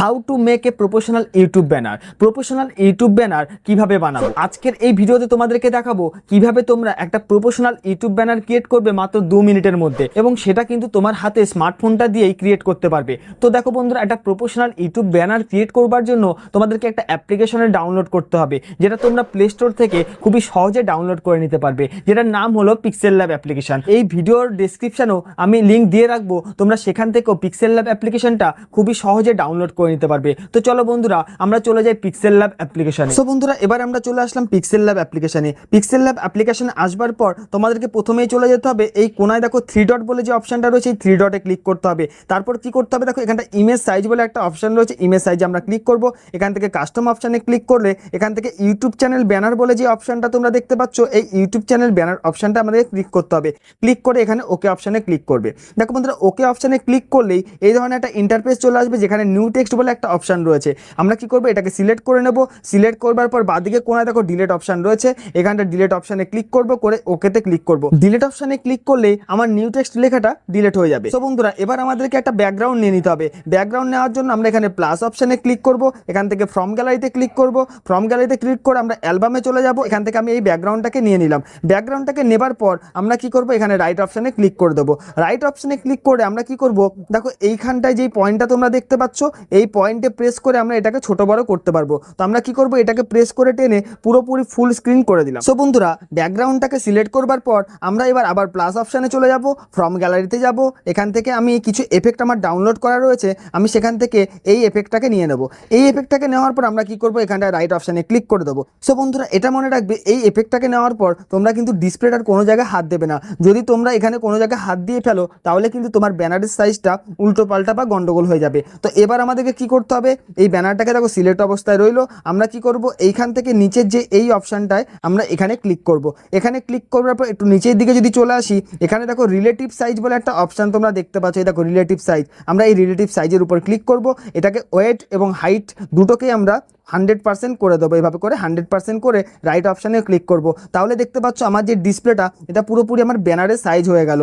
How to make a professional YouTube banner professional YouTube banner কীভাবে বানাবো? আজকের এই ভিডিওতে তোমাদেরকে দেখাবো কীভাবে তোমরা একটা প্রফেশনাল ইউটিউব ব্যানার ক্রিয়েট করবে মাত্র দু মিনিটের মধ্যে এবং সেটা কিন্তু তোমার হাতে স্মার্টফোনটা দিয়েই ক্রিয়েট করতে পারবে। তো দেখো বন্ধুরা, একটা প্রফেশনাল ইউটিউব ব্যানার ক্রিয়েট করবার জন্য তোমাদেরকে একটা অ্যাপ্লিকেশনের ডাউনলোড করতে হবে, যেটা তোমরা প্লে স্টোর থেকে খুবই সহজে ডাউনলোড করে নিতে পারবে, যেটার নাম হলো পিক্সেল ল্যাব অ্যাপ্লিকেশন এই ভিডিওর ডিসক্রিপশনেও আমি লিঙ্ক দিয়ে রাখব, তোমরা সেখান থেকেও পিক্সেল ল্যাব অ্যাপ্লিকেশনটা খুবই সহজে ডাউনলোড করে নিতে পারবে। তো চলো বন্ধুরা, আমরা চলে যাই পিক্সেল ল্যাব অ্যাপ্লিকেশনে সো বন্ধুরা, এবার আমরা চলে আসলাম পিক্সেল ল্যাব অ্যাপ্লিকেশনে পিক্সেল ল্যাব অ্যাপ্লিকেশনে আসবার পর তোমাদেরকে প্রথমেই চলে যেতে হবে এই কোনায়। দেখো থ্রি ডট বলে যে অপশনটা রয়েছে, এই থ্রি ডটে ক্লিক করতে হবে। তারপর কি করতে হবে? দেখো এখানটা ইমেজ সাইজ বলে একটা অপশন রয়েছে ইমেজ সাইজে আমরা ক্লিক করব। এখান থেকে কাস্টম অপশানে ক্লিক করলে, এখান থেকে ইউটিউব চ্যানেল ব্যানার বলে যে অপশানটা তোমরা দেখতে পাচ্ছ, এই ইউটিউব চ্যানেল ব্যানার অপশনটা আমাদের ক্লিক করতে হবে। ক্লিক করে এখানে ওকে অপশানে ক্লিক করবে। দেখো বন্ধুরা ওকে অপশানে ক্লিক করলেই এই ধরনের একটা ইন্টারফেস চলে আসবে যেখানে নিউ টেক্সট বলে একটা অপশন রয়েছে। আমরা কি করব? এটাকে সিলেক্ট করে নেব। সিলেক্ট করবার পর বাদিকে কোনায় দেখো ডিলেট অপশন রয়েছে। এখানটা ডিলেট অপশানে ক্লিক করব, করে ওকেতে ক্লিক করব। ডিলেট অপশানে ক্লিক করলে আমার নিউ টেক্সট লেখাটা ডিলেট হয়ে যাবে। তো বন্ধুরা, এবার আমাদেরকে একটা ব্যাকগ্রাউন্ড নিয়ে নিতে হবে। ব্যাকগ্রাউন্ড নেওয়ার জন্য আমরা এখানে প্লাস অপশানে ক্লিক করব। এখান থেকে ফ্রম গ্যালারিতে ক্লিক করব। ফ্রম গ্যালারিতে ক্লিক করে আমরা অ্যালবামে চলে যাব। এখান থেকে আমি এই ব্যাকগ্রাউন্ডটাকে নিয়ে নিলাম। ব্যাকগ্রাউন্ডটাকে নেবার পর আমরা কি করব? এখানে রাইট অপশানে ক্লিক করে দেবো। রাইট অপশানে ক্লিক করে আমরা কি করব? দেখো এইখানটায় যেই পয়েন্টটা তোমরা দেখতে পাচ্ছ, এই পয়েন্টে প্রেস করে আমরা এটাকে ছোট বড় করতে পারব। তো আমরা কি করব? এটাকে প্রেস করে টেনে পুরোপুরি ফুল স্ক্রিন করে দিলাম। সো বন্ধুরা ব্যাকগ্রাউন্ডটাকে সিলেক্ট করবার পর আমরা এবার আবার প্লাস অপশানে চলে যাব ফ্রম গ্যালারিতে যাব। এখান থেকে আমি কিছু এফেক্ট আমার ডাউনলোড করা রয়েছে, আমি সেখান থেকে এই এফেক্টটাকে নিয়ে নেব। এই এফেক্টটাকে নেওয়ার পর আমরা কি করব? এখানটা রাইট অপশানে ক্লিক করে দেবো। সো বন্ধুরা, এটা মনে রাখবে, এই এফেক্টটাকে নেওয়ার পর তোমরা কিন্তু ডিসপ্লেটার কোনো জায়গায় হাত দেবে না। যদি তোমরা এখানে কোনো জায়গায় হাত দিয়ে ফেলো, তাহলে কিন্তু তোমার ব্যানারের সাইজটা উল্টো পাল্টা বা গন্ডগোল হয়ে যাবে। তো এবার আমাদেরকে কি করতে হবে? এই ব্যানারটাকে দেখো সিলেক্ট অবস্থায় রইল। আমরা কি করব? এইখান থেকে নিচের যে এই অপশানটায় আমরা এখানে ক্লিক করব। এখানে ক্লিক করার পর একটু নিচের দিকে যদি চলে আসি, এখানে দেখো রিলেটিভ সাইজ বলে একটা অপশান তোমরা দেখতে পাচ্ছ। এই দেখো রিলেটিভ সাইজ আমরা এই রিলেটিভ সাইজের উপর ক্লিক করব। এটাকে ওয়েট এবং হাইট দুটোকেই আমরা হান্ড্রেড পার্সেন্ট করে দেবো এইভাবে করে হান্ড্রেড পার্সেন্ট করে রাইট অপশানে ক্লিক করব। তাহলে দেখতে পাচ্ছ আমার যে ডিসপ্লেটা এটা পুরোপুরি আমার ব্যানারের সাইজ হয়ে গেল।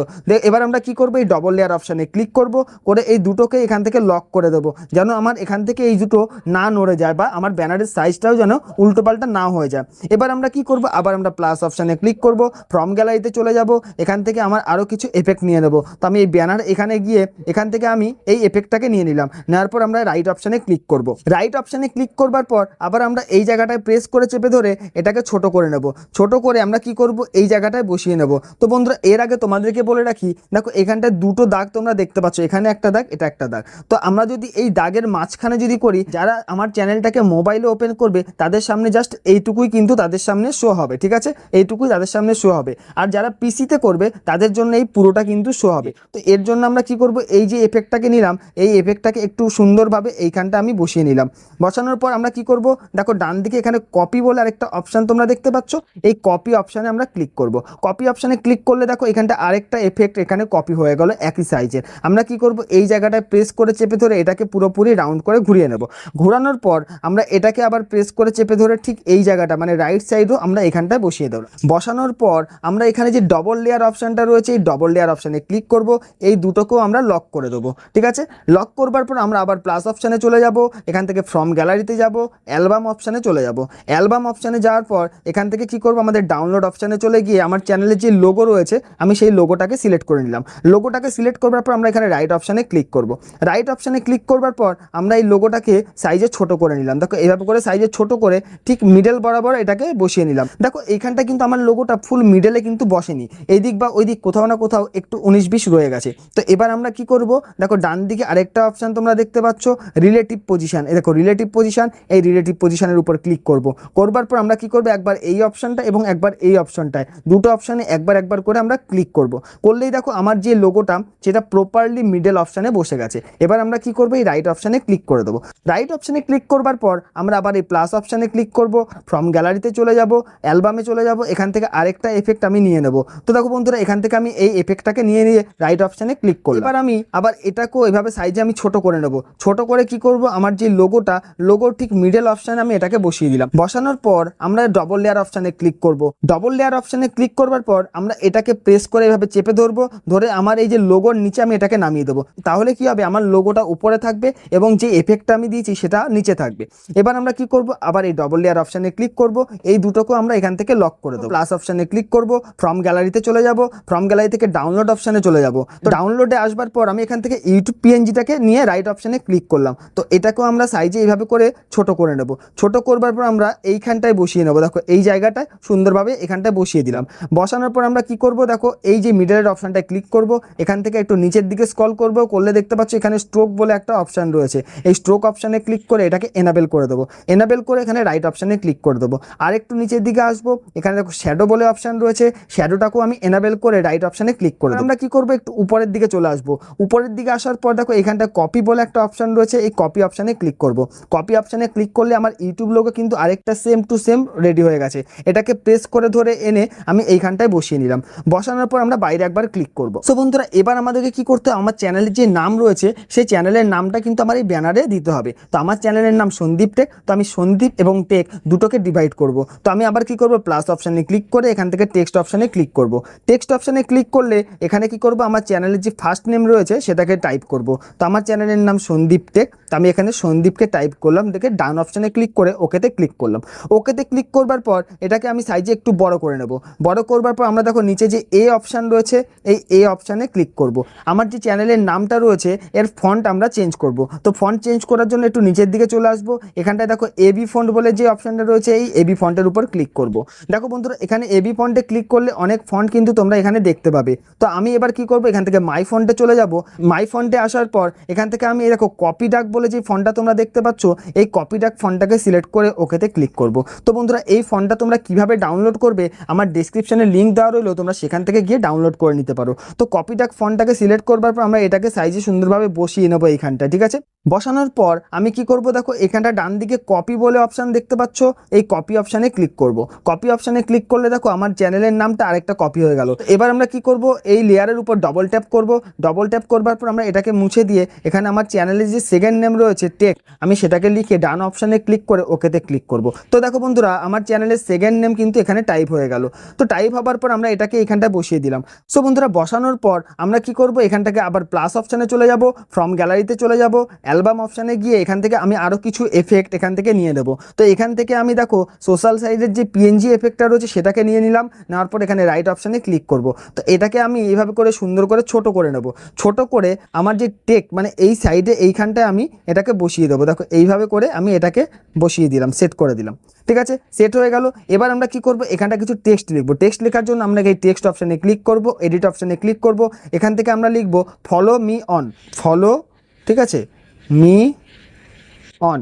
এবার আমরা কি করব? এই ডবল লেয়ার অপশানে ক্লিক করব, করে এই দুটোকে এখান থেকে লক করে দেবো, যেন আমার এখান থেকে এই দুটো না নড়ে যায় বা আমার ব্যানারের সাইজটাও যেন উল্টোপাল্টা না হয়ে যায়। এবার আমরা কি করব? আবার আমরা প্লাস অপশানে ক্লিক করব ফ্রম গ্যালারিতে চলে যাব, এখান থেকে আমার আরও কিছু এফেক্ট নিয়ে নেব। তো আমি এই ব্যানার এখানে গিয়ে, এখান থেকে আমি এই এফেক্টটাকে নিয়ে নিলাম, নেওয়ার পর আমরা রাইট অপশানে ক্লিক করব। রাইট অপশানে ক্লিক করবার পর আবার আমরা এই জায়গাটায় প্রেস করে চেপে ধরে এটাকে ছোট করে নেব। ছোট করে আমরা কি করব? এই জায়গাটায় বসিয়ে নেব। তো বন্ধুরা, এর আগে তোমাদেরকে বলে রাখি, দেখো এখানটায় দুটো দাগ তোমরা দেখতে পাচ্ছ। এখানে একটা দাগ, এটা একটা দাগ। তো আমরা যদি এই দাগের মাঝখানে যদি করি, যারা আমার চ্যানেলটাকে মোবাইলে ওপেন করবে, তাদের সামনে জাস্ট এইটুকুই কিন্তু তাদের সামনে শো হবে, ঠিক আছে? এইটুকুই তাদের সামনে শো হবে। আর যারা পিসিতে করবে, তাদের জন্য এই পুরোটা কিন্তু শো হবে। তো এর জন্য আমরা কি করব? এই যে এফেক্টটাকে নিলাম, এই এফেক্টটাকে একটু সুন্দরভাবে এইখানটা আমি বসিয়ে নিলাম। বসানোর পর আমরা কি করব? দেখো ডান দিকে এখানে কপি বলে আরেকটা অপশান তোমরা দেখতে পাচ্ছ। এই কপি অপশানে আমরা ক্লিক করব। কপি অপশানে ক্লিক করলে দেখো, এখানটা আরেকটা এফেক্ট এখানে কপি হয়ে গেল একই সাইজের আমরা কি করব? এই জায়গাটায় প্রেস করে চেপে ধরে এটাকে পুরোপুরি রাউন্ড করে ঘুরিয়ে নেব। ঘোরানোর পর আমরা এটাকে আবার প্রেস করে চেপে ধরে ঠিক এই জায়গাটা মানে রাইট সাইডও আমরা এখানটায় বসিয়ে দেবো। বসানোর পর আমরা এখানে যে ডবল লেয়ার অপশানটা রয়েছে, এই ডবল লেয়ার অপশানে ক্লিক করব। এই দুটোকেও আমরা লক করে দেবো। ঠিক আছে? লক করবার পর আমরা আবার প্লাস অপশানে চলে যাব। এখান থেকে ফ্রম গ্যালারিতে যাব। অ্যালবাম অপশানে চলে যাব। অ্যালবাম অপশানে যাওয়ার পর এখান থেকে কি করব? আমাদের ডাউনলোড অপশানে চলে গিয়ে আমার চ্যানেলের যে লোগো রয়েছে, আমি সেই লোগোটাকে সিলেক্ট করে নিলাম। লোগোটাকে সিলেক্ট করবার পর আমরা এখানে রাইট অপশানে ক্লিক করব। রাইট অপশানে ক্লিক করবার পর আমরা এই লোগোটাকে সাইজে ছোট করে নিলাম। দেখো এইভাবে করে সাইজে ছোট করে ঠিক মিডল বরাবর এটাকে বসিয়ে নিলাম। দেখো, এইখানটা কিন্তু আমার লোগোটা ফুল মিডলে কিন্তু বসেনি। এই দিক বা ওই দিক কোথাও না কোথাও একটু উনিশ বিশ রয়ে গেছে। তো এবার আমরা কি করব? দেখো ডান দিকে আরেকটা অপশান তোমরা দেখতে পাচ্ছ রিলেটিভ পজিশন এই দেখো রিলেটিভ পজিশন এই রিলেটিভ পজিশনের উপর ক্লিক করব। করবার পর আমরা কি করব? একবার এই অপশানটা এবং একবার এই অপশানটায় দুটো অপশানে একবার একবার করে আমরা ক্লিক করব। করলেই দেখো আমার যে লোগোটা সেটা প্রপারলি মিডল অপশানে বসে গেছে। এবার আমরা কি করব? এই রাইট অপশানে ক্লিক করে দেবো। রাইট অপশানে ক্লিক করবার পর আমরা আবার এই প্লাস অপশানে ক্লিক করব। ফ্রম গ্যালারিতে চলে যাব অ্যালবামে চলে যাব, এখান থেকে আরেকটা এফেক্ট আমি নিয়ে নেব। তো দেখো বন্ধুরা, এখান থেকে আমি এই এফেক্টটাকে নিয়ে নিয়ে রাইট অপশানে ক্লিক করব এবার আমি আবার এটাকেও এভাবে সাইজে আমি ছোট করে নেব। ছোট করে কি করব? আমার যে লোগোটা লোগোর ঠিক মিডল অপশানে আমি এটাকে বসিয়ে দিলাম। বসানোর পর আমরা ডবল লেয়ার অপশানে ক্লিক করব। ডবল লেয়ার অপশানে ক্লিক করবার পর আমরা এটাকে প্রেস করে এভাবে চেপে ধরবো, ধরে আমার এই যে লোগোর নিচে আমি এটাকে নামিয়ে দেবো। তাহলে কি হবে? আমার লোগোটা উপরে থাকবে এবং যে এফেক্টটা আমি দিয়েছি সেটা নিচে থাকবে। এবার আমরা কি করব? আবার এই ডবল লেয়ার অপশানে ক্লিক করব। এই দুটোকে আমরা এখান থেকে লক করে দেবো। প্লাস অপশানে ক্লিক করব। ফ্রম গ্যালারিতে চলে যাব। ফ্রম গ্যালারি থেকে ডাউনলোড অপশানে চলে যাব। তো ডাউনলোডে আসবার পর আমি এখান থেকে ইউটিউব পিএনজিটাকে নিয়ে রাইট অপশানে ক্লিক করলাম। তো এটাকেও আমরা সাইজে এইভাবে করে ছোট করে নেব। ছোট করবার পর আমরা এইখানটায় বসিয়ে নেব। দেখো, এই জায়গাটায় সুন্দরভাবে এখানটায় বসিয়ে দিলাম। বসানোর পর আমরা কি করব? দেখো, এই যে মিডলের অপশানটায় ক্লিক করব। এখান থেকে একটু নিচের দিকে স্কল করব। করলে দেখতে পাচ্ছ এখানে স্ট্রোক বলে একটা অপশান রয়েছে। এই স্ট্রোক অপশানে ক্লিক করে এটাকে এনাবেল করে দেবো। এনাবেল করে এখানে রাইট অপশানে ক্লিক করে দেবো। আর একটু নিচের দিকে আসব। এখানে দেখো শ্যাডো বলে অপশান রয়েছে। শ্যাডোটাকেও আমি এনাবেল করে রাইট অপশানে ক্লিক করে। আমরা কি করব? একটু উপরের দিকে চলে আসব। উপরের দিকে আসার পর দেখো এখানটা কপি বলে একটা অপশান রয়েছে। এই কপি অপশানে ক্লিক করব। কপি অপশানে ক্লিক করলে আমার ইউটিউব লোগো কিন্তু আরেকটা সেম টু সেম রেডি হয়ে গেছে। এটাকে প্রেস করে ধরে এনে আমি এইখানটায় বসিয়ে নিলাম। বসানোর পর আমরা বাইরে একবার ক্লিক করব। সো বন্ধুরা, এবার আমাদেরকে কি করতে হবে? আমার চ্যানেলের যে নাম রয়েছে, সেই চ্যানেলের নামটা কিন্তু আমার এই ব্যানারে দিতে হবে। তো আমার চ্যানেলের নাম সন্দীপ টেক তো আমি সন্দীপ এবং টেক দুটোকে ডিভাইড করব। তো আমি আবার কি করব? প্লাস অপশানে ক্লিক করে এখান থেকে টেক্সট অপশানে ক্লিক করব। টেক্সট অপশানে ক্লিক করলে এখানে কি করব? আমার চ্যানেলের যে ফার্স্ট নেম রয়েছে, সেটাকে টাইপ করব। তো আমার চ্যানেলের নাম সন্দীপ টেক তো আমি এখানে সন্দীপকে টাইপ করলাম, দেখে ডান অপশানে ক্লিক করে ওকেতে ক্লিক করলাম। ওকেতে ক্লিক করবার পর এটাকে আমি সাইজে একটু বড় করে নেব। বড় করবার পর আমরা দেখো নিচে যে এ অপশান রয়েছে, এই এ অপশানে ক্লিক করব। আমার যে চ্যানেলের নামটা রয়েছে, এর ফন্ট আমরা চেঞ্জ করব। তো ফন্ট চেঞ্জ করার জন্য একটু নিচের দিকে চলে আসব। এখানটায় দেখো এবি ফন্ট বলে যে অপশানটা রয়েছে, এই এবি ফন্টের উপর ক্লিক করব। দেখো বন্ধুরা, এখানে এবি ফন্টে ক্লিক করলে অনেক ফন্ট কিন্তু তোমরা এখানে দেখতে পাবে। তো আমি এবার কি করব? এখান থেকে মাই ফন্টে চলে যাব। মাই ফন্টে আসার পর এখান থেকে আমি দেখো কপি ডাক বলে যে ফন্টটা তোমরা দেখতে পাচ্ছ, এই কপি ডাক ফন্টটাকে সিলেক্ট করে ওকেতে ক্লিক করব। তো বন্ধুরা, এই ফন্টটা তোমরা কীভাবে ডাউনলোড করবে, আমার ডিসক্রিপশনে লিঙ্ক দেওয়া রইল, তোমরা সেখান থেকে গিয়ে ডাউনলোড করে নিতে পারো। তো কপি ডাক ফন্টটাকে সিলেক্ট করবার পর আমরা এটাকে সাইজে সুন্দরভাবে বসিয়ে নেব এইখানটা ঠিক আছে? বসানোর পর আমি কি করব, দেখো, এখানটা ডান দিকে কপি বলে অপশান দেখতে পাচ্ছ, এই কপি অপশানে ক্লিক করব। কপি অপশানে ক্লিক করলে দেখো, আমার চ্যানেলের নামটা আরেকটা কপি হয়ে গেল। এবার আমরা কি করব, এই লেয়ারের উপর ডবল ট্যাপ করব। ডবল ট্যাপ করবার পর আমরা এটাকে মুছে দিয়ে, এখানে আমার চ্যানেলের যে সেকেন্ড নেম রয়েছে টেক আমি সেটাকে লিখে ডান অপশানে ক্লিক করে ওকেতে ক্লিক করব। তো দেখো বন্ধুরা, আমার চ্যানেলের সেকেন্ড নেম কিন্তু এখানে টাইপ হয়ে গেল। তো টাইপ হবার পর আমরা এটাকে এখানটা বসিয়ে দিলাম। সো বন্ধুরা, বসানোর পর আমরা কি করব? এখানটাকে আবার প্লাস অপশানে চলে যাব ফ্রম গ্যালারিতে চলে যাব অ্যালবাম অপশানে গিয়ে এখান থেকে আমি আরও কিছু এফেক্ট এখান থেকে নিয়ে নেব। তো এখান থেকে আমি দেখো সোশ্যাল সাইডের যে পিএনজি এফেক্টটা রয়েছে সেটাকে নিয়ে নিলাম, নেওয়ার পর এখানে রাইট অপশানে ক্লিক করব। তো এটাকে আমি এইভাবে করে সুন্দর করে ছোট করে নেব। ছোট করে আমার যে টেক মানে এই সাইডে এইখানটায় আমি এটাকে বসিয়ে দেবো। দেখো, এইভাবে করে আমি এটাকে বসিয়ে দিলাম সেট করে দিলাম। ঠিক আছে? সেট হয়ে গেল। এবার আমরা কি করব? এখানটা কিছু টেক্সট লিখব। টেক্সট লেখার জন্য আমরা এই টেক্সট অপশানে ক্লিক করব এডিট অপশানে ক্লিক করব। এখান থেকে আমরা লিখব ফলো মি অন ফলো ঠিক আছে? মি অন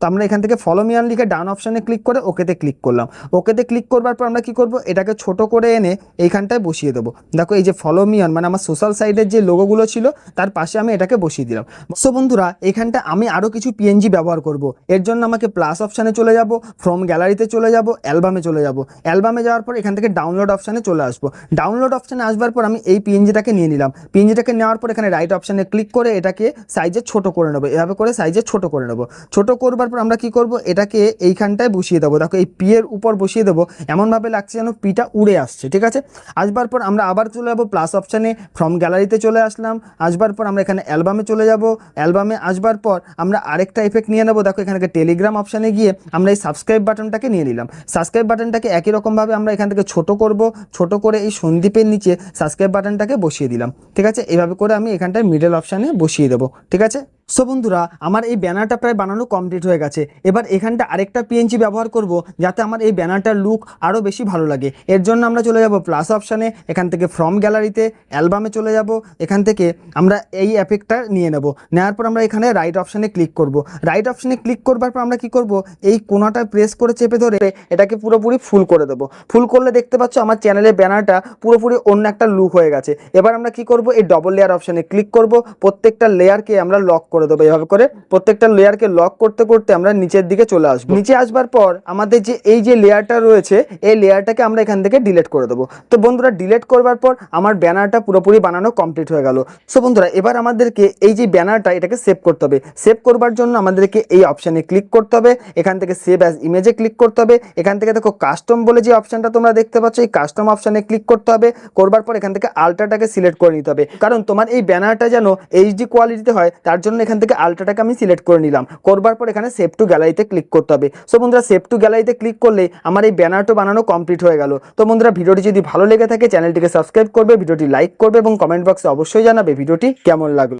তো আমরা এখান থেকে ফলো মি অন লিখে ডান অপশানে ক্লিক করে ওকেতে ক্লিক করলাম। ওকেতে ক্লিক করবার পর আমরা কি করব? এটাকে ছোট করে এনে এইখানটায় বসিয়ে দেবো। দেখো এই যে ফলো মি অন মানে আমার সোশ্যাল সাইডের যে লোগোগুলো ছিল, তার পাশে আমি এটাকে বসিয়ে দিলাম। সো বন্ধুরা, এখানটা আমি আরও কিছু পিএনজি ব্যবহার করব। এর জন্য আমাকে প্লাস অপশানে চলে যাব ফ্রম গ্যালারিতে চলে যাব অ্যালবামে চলে যাব। অ্যালবামে যাওয়ার পর এখান থেকে ডাউনলোড অপশানে চলে আসব। ডাউনলোড অপশানে আসবার পর আমি এই পিএনজিটাকে নিয়ে নিলাম। পিএনজিটাকে নেওয়ার পর এখানে রাইট অপশানে ক্লিক করে এটাকে সাইজে ছোট করে নেব। এভাবে করে সাইজে ছোট করে নেব। ছোট করবার পর আমরা কি করব? এটাকে এইখানটায় বসিয়ে দেবো। দেখো, এই পি এর উপর বসিয়ে দেবো। এমনভাবে লাগছে যেন পিটা উড়ে আসছে, ঠিক আছে? আসবার পর আমরা আবার চলে যাব প্লাস অপশানে ফ্রম গ্যালারিতে চলে আসলাম। আসবার পর আমরা এখানে অ্যালবামে চলে যাব। অ্যালবামে আসবার পর আমরা আরেকটা এফেক্ট নিয়ে নেব। দেখো এখানে টেলিগ্রাম অপশানে গিয়ে আমরা এই সাবস্ক্রাইব বাটনটাকে নিয়ে নিলাম। সাবস্ক্রাইব বাটনটাকে একই রকমভাবে আমরা এখান থেকে ছোট করব। ছোট করে এই সন্দীপের নিচে সাবস্ক্রাইব বাটনটাকে বসিয়ে দিলাম, ঠিক আছে? এভাবে করে আমি এখানটায় মিডল অপশানে বসিয়ে দেবো, ঠিক আছে? সো বন্ধুরা, আমার এই ব্যানারটা প্রায় বানানো কমপ্লিট হয়ে গেছে। এবার এখানটা আরেকটা পিএনজি ব্যবহার করব, যাতে আমার এই ব্যানারটার লুক আরও বেশি ভালো লাগে। এর জন্য আমরা চলে যাব প্লাস অপশানে এখান থেকে ফ্রম গ্যালারিতে অ্যালবামে চলে যাব। এখান থেকে আমরা এই এফেক্টটা নিয়ে নেব। নেওয়ার পর আমরা এখানে রাইট অপশানে ক্লিক করব। রাইট অপশানে ক্লিক করবার পর আমরা কি করব? এই কোনাটা প্রেস করে চেপে ধরে এটাকে পুরোপুরি ফুল করে দেবো। ফুল করলে দেখতে পাচ্ছ আমার চ্যানেলের ব্যানারটা পুরোপুরি অন্য একটা লুক হয়ে গেছে। এবার আমরা কি করব? এই ডবল লেয়ার অপশানে ক্লিক করব। প্রত্যেকটা লেয়ারকে আমরা লক দেবো এভাবে করে প্রত্যেকটা লেয়ারকে লক করতে করতে আমরা নিচের দিকে চলে আসব। নিচে আসবার পর আমাদের যে, এই যে লেয়ারটা রয়েছে, এই লেয়ারটাকে আমরা এখান থেকে ডিলেট করে দেবো। তো বন্ধুরা ডিলেট করবার পর আমার ব্যানারটা পুরোপুরি বানানো কমপ্লিট হয়ে গেল। সো বন্ধুরা, এবার আমাদেরকে এই যে ব্যানারটা এটাকে সেভ করতে হবে। সেভ করবার জন্য আমাদেরকে এই অপশানে ক্লিক করতে হবে। এখান থেকে সেভ অ্যাজ ইমেজে ক্লিক করতে হবে। এখান থেকে দেখো কাস্টম বলে যে অপশানটা তোমরা দেখতে পাচ্ছ, এই কাস্টম অপশানে ক্লিক করতে হবে। করবার পর এখান থেকে আলট্রাটাকে সিলেক্ট করে নিতে হবে। কারণ তোমার এই ব্যানারটা যেন এইচডি কোয়ালিটিতে হয়, তার জন্য এখান থেকে আলট্রাটাকে আমি সিলেক্ট করে নিলাম। করবার পর এখানে সেভ টু গ্যালারিতে ক্লিক করতে হবে। সো বন্ধুরা সেভ টু গ্যালারিতে ক্লিক করলে আমার এই ব্যানারটা বানানো কমপ্লিট হয়ে গেল। তো বন্ধুরা, ভিডিওটি যদি ভালো লেগে থাকে চ্যানেলটিকে সাবস্ক্রাইব করবে, ভিডিওটি লাইক করবে এবং কমেন্ট বক্সে অবশ্যই জানাবে ভিডিওটি কেমন লাগল।